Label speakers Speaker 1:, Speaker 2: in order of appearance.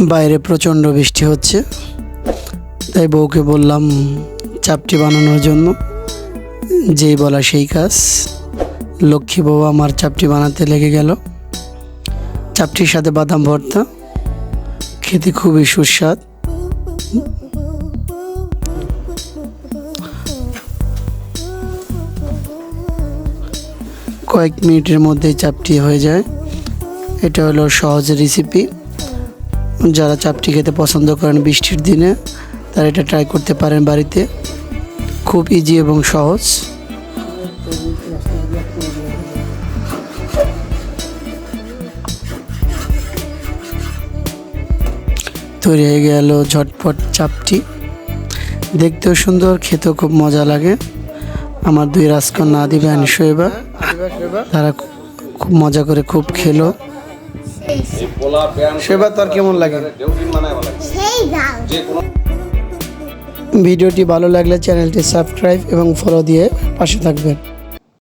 Speaker 1: বাইরে প্রচণ্ড বৃষ্টি হচ্ছে। তাই বউকে বললাম, চাপটি বানানোর জন্য যেই বলা সেই কাজ। লক্ষ্মী বউ আমার চাপটি বানাতে লেগে গেল। চাপটির সাথে বাদাম ভর্তা, খেতে খুবই সুস্বাদ। কয়েক মিনিটের মধ্যেই চাপটি হয়ে যায়। এটা হলো সহজ রেসিপি যারা চাপটি খেতে পছন্দ করেন বৃষ্টির দিনে, তারা এটা ট্রাই করতে পারেন বাড়িতে। খুব ইজি এবং সহজ। তৈরি হয়ে গেল ঝটপট চাপটি। দেখতেও সুন্দর, খেতেও খুব মজা লাগে। আমার দুই রাজকন্যা আদিবা অ্যান্ড শোয়েবা তারা খুব মজা করে খুব খেলো। সেবা তার কেমন লাগে? ভিডিওটি ভালো লাগলে চ্যানেলটি সাবস্ক্রাইব এবং ফলো দিয়ে পাশে থাকবেন।